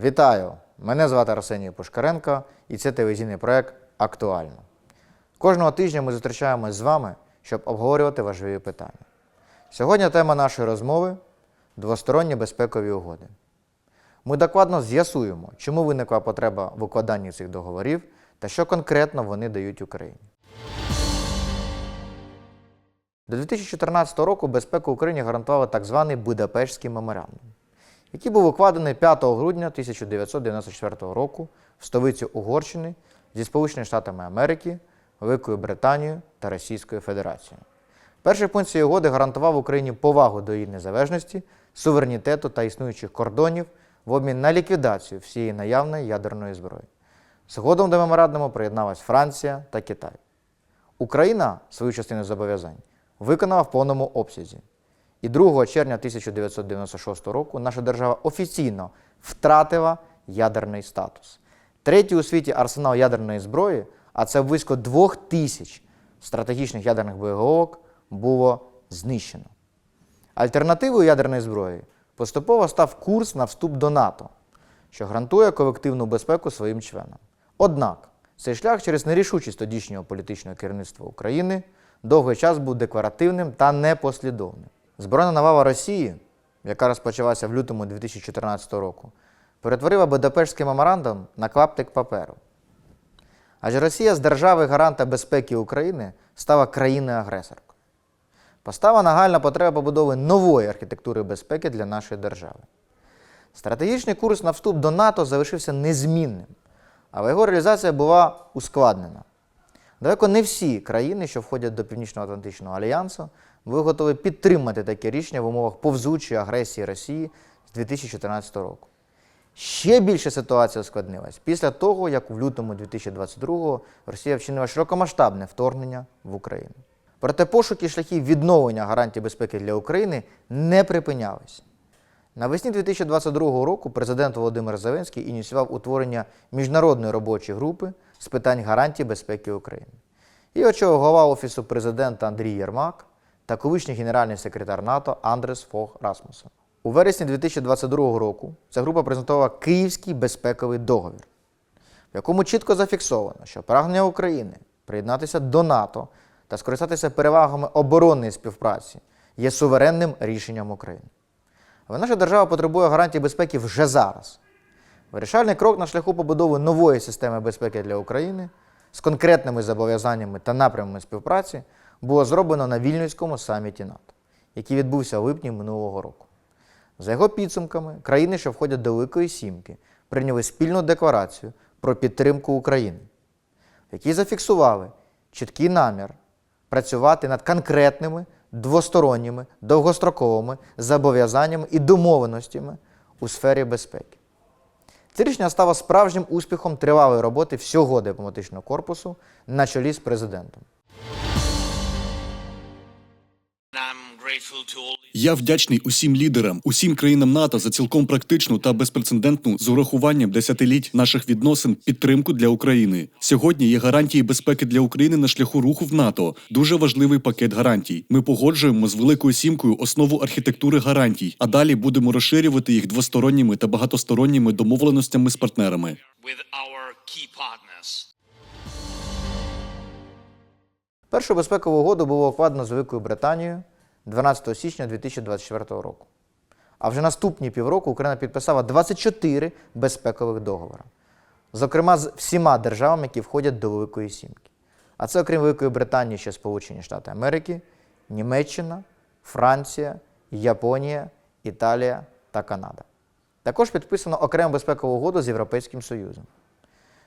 Вітаю! Мене звати Арсеній Пушкаренко і це телевізійний проект Актуально. Кожного тижня ми зустрічаємось з вами, щоб обговорювати важливі питання. Сьогодні тема нашої розмови двосторонні безпекові угоди. Ми докладно з'ясуємо, чому виникла потреба в укладанні цих договорів та що конкретно вони дають Україні. До 2014 року безпеку Україні гарантували так званий Будапештський меморандум, який був укладений 5 грудня 1994 року в столиці Угорщини зі Сполученими Штатами Америки, Великою Британією та Російською Федерацією. Перший пункт цієї угоди гарантував Україні повагу до її незалежності, суверенітету та існуючих кордонів в обмін на ліквідацію всієї наявної ядерної зброї. Згодом до меморандуму приєдналась Франція та Китай. Україна свою частину зобов'язань виконала в повному обсязі. І 2 червня 1996 року наша держава офіційно втратила ядерний статус. Третій у світі арсенал ядерної зброї, а це близько двох тисяч стратегічних ядерних боєголовок, було знищено. Альтернативою ядерної зброї поступово став курс на вступ до НАТО, що гарантує колективну безпеку своїм членам. Однак цей шлях через нерішучість тодішнього політичного керівництва України довгий час був декларативним та непослідовним. Збройна навала Росії, яка розпочалася в лютому 2014 року, перетворила Будапештський меморандум на клаптик паперу. Адже Росія з держави гаранта безпеки України стала країною-агресоркою. Постала нагальна потреба побудови нової архітектури безпеки для нашої держави. Стратегічний курс на вступ до НАТО залишився незмінним, але його реалізація була ускладнена. Далеко не всі країни, що входять до Північно-Атлантичного альянсу, були готові підтримати таке рішення в умовах повзучої агресії Росії з 2014 року. Ще більше ситуація ускладнилась після того, як в лютому 2022-го Росія вчинила широкомасштабне вторгнення в Україну. Проте пошуки шляхів відновлення гарантій безпеки для України не припинялись. Навесні 2022 року президент Володимир Зеленський ініціював утворення міжнародної робочої групи з питань гарантій безпеки України. І очолив голова Офісу президента Андрій Єрмак та колишній генеральний секретар НАТО Андрес Фог Расмуссен. У вересні 2022 року ця група презентувала Київський безпековий договір, в якому чітко зафіксовано, що прагнення України приєднатися до НАТО та скористатися перевагами оборонної співпраці є суверенним рішенням України. Наша держава потребує гарантій безпеки вже зараз. Вирішальний крок на шляху побудови нової системи безпеки для України з конкретними зобов'язаннями та напрямами співпраці було зроблено на Вільнюському саміті НАТО, який відбувся у липні минулого року. За його підсумками, країни, що входять до Великої Сімки, прийняли спільну декларацію про підтримку України, в якій зафіксували чіткий намір працювати над конкретними двосторонніми довгостроковими зобов'язаннями і домовленостями у сфері безпеки. Це рішення стало справжнім успіхом тривалої роботи всього дипломатичного корпусу на чолі з президентом. Я вдячний усім лідерам, усім країнам НАТО за цілком практичну та безпрецедентну з урахуванням десятиліть наших відносин підтримку для України. Сьогодні є гарантії безпеки для України на шляху руху в НАТО. Дуже важливий пакет гарантій. Ми погоджуємо з великою сімкою основу архітектури гарантій, а далі будемо розширювати їх двосторонніми та багатосторонніми домовленостями з партнерами. Першу безпекову угоду було укладено з Великою Британією 12 січня 2024 року. А вже наступні півроку Україна підписала 24 безпекових договори, зокрема з всіма державами, які входять до Великої Сімки. А це, окрім Великої Британії, ще Сполучені Штати Америки, Німеччина, Франція, Японія, Італія та Канада. Також підписано окрему безпекову угоду з Європейським Союзом.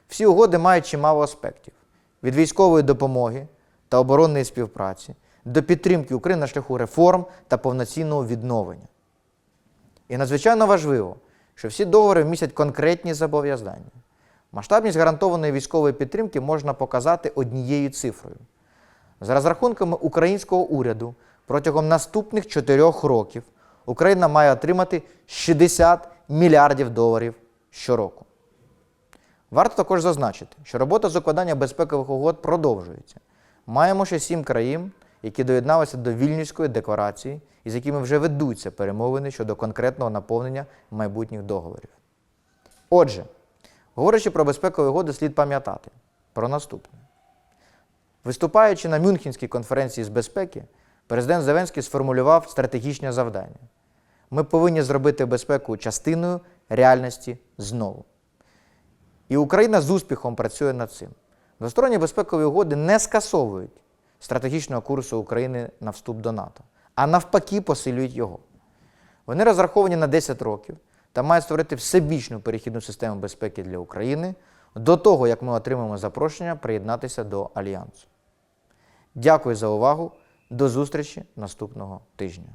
Всі угоди мають чимало аспектів: від військової допомоги та оборонної співпраці до підтримки України на шляху реформ та повноцінного відновлення. І надзвичайно важливо, що всі договори містять конкретні зобов'язання. Масштабність гарантованої військової підтримки можна показати однією цифрою. За розрахунками українського уряду, протягом наступних чотирьох років Україна має отримати 60 мільярдів доларів щороку. Варто також зазначити, що робота з укладання безпекових угод продовжується. Маємо ще сім країн, які доєдналися до Вільнюської декларації і з якими вже ведуться перемовини щодо конкретного наповнення майбутніх договорів. Отже, говорячи про безпекові угоди, слід пам'ятати про наступне. Виступаючи на Мюнхенській конференції з безпеки, президент Зеленський сформулював стратегічне завдання. Ми повинні зробити безпеку частиною реальності знову. І Україна з успіхом працює над цим. Двосторонні безпекові угоди не скасовують стратегічного курсу України на вступ до НАТО, а навпаки посилюють його. Вони розраховані на 10 років та мають створити всебічну перехідну систему безпеки для України до того, як ми отримаємо запрошення приєднатися до Альянсу. Дякую за увагу. До зустрічі наступного тижня.